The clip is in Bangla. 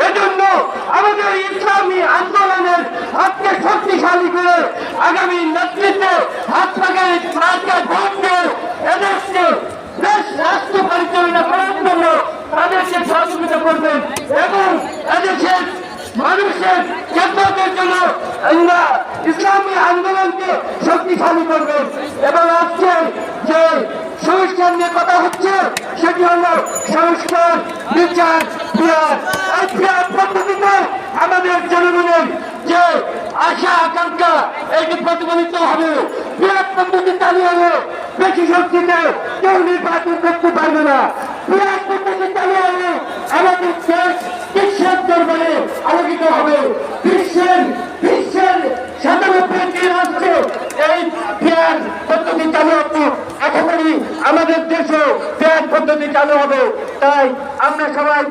এজন্য আমাদের ইসলামী আন্দোলনের হাতকে শক্তিশালী করে আগামী নেতৃত্বে হাত পাকে হাতকে ভোট এদেশকে দেশ রাষ্ট্র পরিচালনা করার জন্য তাদেরকে সহযোগিতা করবেন এবং এদেশের মানুষের খেদমতের জন্য আমরা ইসলামী আন্দোলনকে শক্তিশালী করবেন এবং আজকে যে সংস্কার নিয়ে কথা হচ্ছে, সেটি হলো সংস্কার, বিচার পদ্ধতিতে জনগণের যে আশা, আকাঙ্ক্ষা, এটি প্রতিফলিত হবে। পিয়ার পদ্ধতি চালু হলে, বেশি শক্তিতে কেউ নির্বাচন করতে পারবে না। পিয়ার পদ্ধতি চালু হলে, আমাদের দেশ বিশ্বের দরবারে আলোকিত হবে। বিশ্বের বিশ্বের সাতানব্বই রাষ্ট্র এই পেয়ার পদ্ধতি চালু হতো। আশা আমাদের দেশেও পেয়ার পদ্ধতি চালু হবে। তাই আমরা সবাই